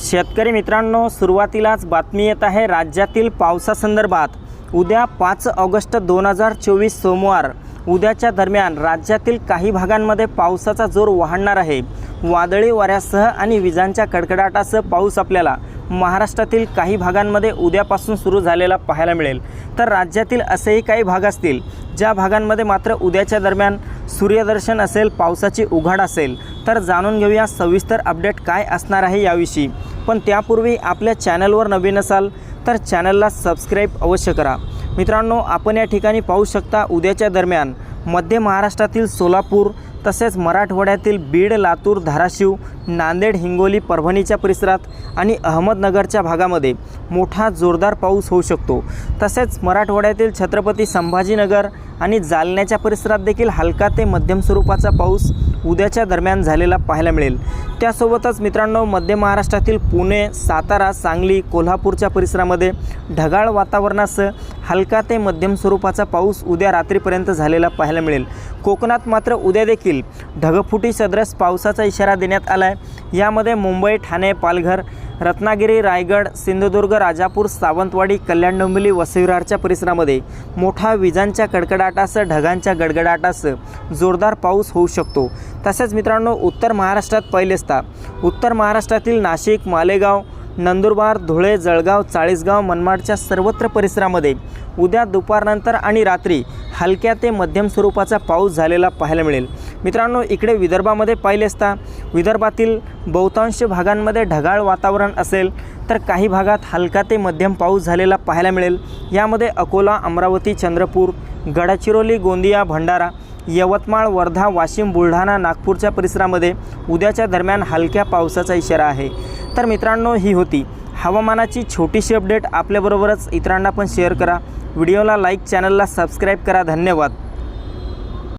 शेतकरी मित्रांनो सुरुवातीलाच बातमी येत आहे राज्यातील पावसासंदर्भात. उद्या पाच ऑगस्ट दोन हजार चोवीस सोमवार. उद्याच्या दरम्यान राज्यातील काही भागांमध्ये पावसाचा जोर वाढणार आहे. वादळी वाऱ्यासह आणि विजांच्या कडकडाटासह पाऊस आपल्याला महाराष्ट्रातील काही भागांमध्ये उद्यापासून सुरू झालेला पाहायला मिळेल. तर राज्यातील असेही काही भाग असतील ज्या भागांमध्ये मात्र उद्याच्या दरम्यान सूर्यदर्शन असेल पावसाची उघाड असेल तर जाणून घेऊया सविस्तर अपडेट काय असणार आहे याविषयी. पण त्यापूर्वी आपल्या चॅनलवर नवीन असाल तर चॅनलला सबस्क्राईब अवश्य करा. मित्रांनो आपण या ठिकाणी पाहू शकता उद्याच्या दरम्यान मध्य महाराष्ट्रातील सोलापूर तसेच मराठवाड्यातील बीड लातूर धाराशिव नांदेड हिंगोली परभणीच्या परिसरात आणि अहमदनगरच्या भागामध्ये मोठा जोरदार पाऊस होऊ शकतो. तसेच मराठवाड्यातील छत्रपती संभाजीनगर आणि जालन्याच्या परिसरात देखील हलका ते मध्यम स्वरूपाचा पाऊस उद्याच्या दरम्यान झालेला पाहायला मिळेल. त्यासोबतच मित्रांनो मध्य महाराष्ट्रातील पुणे सातारा सांगली कोल्हापूरच्या परिसरामध्ये ढगाळ वातावरणासह हलका ते मध्यम स्वरूपाचा पाऊस उद्या रात्रीपर्यंत झालेला पाहायला मिळेल. कोकणात मात्र उद्या देखील ढगफुटी सदरस पावसाचा इशारा देण्यात आला आहे यामध्ये मुंबई ठाणे पालघर रत्नागिरी रायगड सिंधुदुर्ग राजापूर सावंतवाडी कल्याण डोंबिवली वसईरारच्या परिसरामध्ये मोठा विजांच्या कडकडाटासह ढगांच्या गडगडाटासह जोरदार पाऊस होऊ शकतो. तसेच मित्रांनो उत्तर महाराष्ट्रात पहिलेचता उत्तर महाराष्ट्रातील नाशिक मालेगाव नंदुरबार धुळे जळगाव चाळीसगाव मनमाडच्या सर्वत्र परिसरामध्ये उद्या दुपारनंतर आणि रात्री हलक्या ते मध्यम स्वरूपाचा पाऊस झालेला पाहायला मिळेल. मित्रांनो इकडे विदर्भामध्ये पाहिले असता विदर्भातील बहुतांश भागांमध्ये ढगाळ वातावरण असेल तर काही भागात हलका ते मध्यम पाऊस झालेला पाहायला मिळेल. यामध्ये अकोला अमरावती चंद्रपूर गडचिरोली गोंदिया भंडारा यवतमाळ वर्धा वाशिम बुलढाणा नागपूरच्या परिसरामध्ये उद्याच्या दरम्यान हलक्या पावसाचा इशारा आहे. तर मित्रांनो ही होती हवामानाची छोटीशी अपडेट. आपल्याबरोबरच इतरांना पण शेअर करा. व्हिडिओला लाईक चॅनलला सबस्क्राईब करा. धन्यवाद.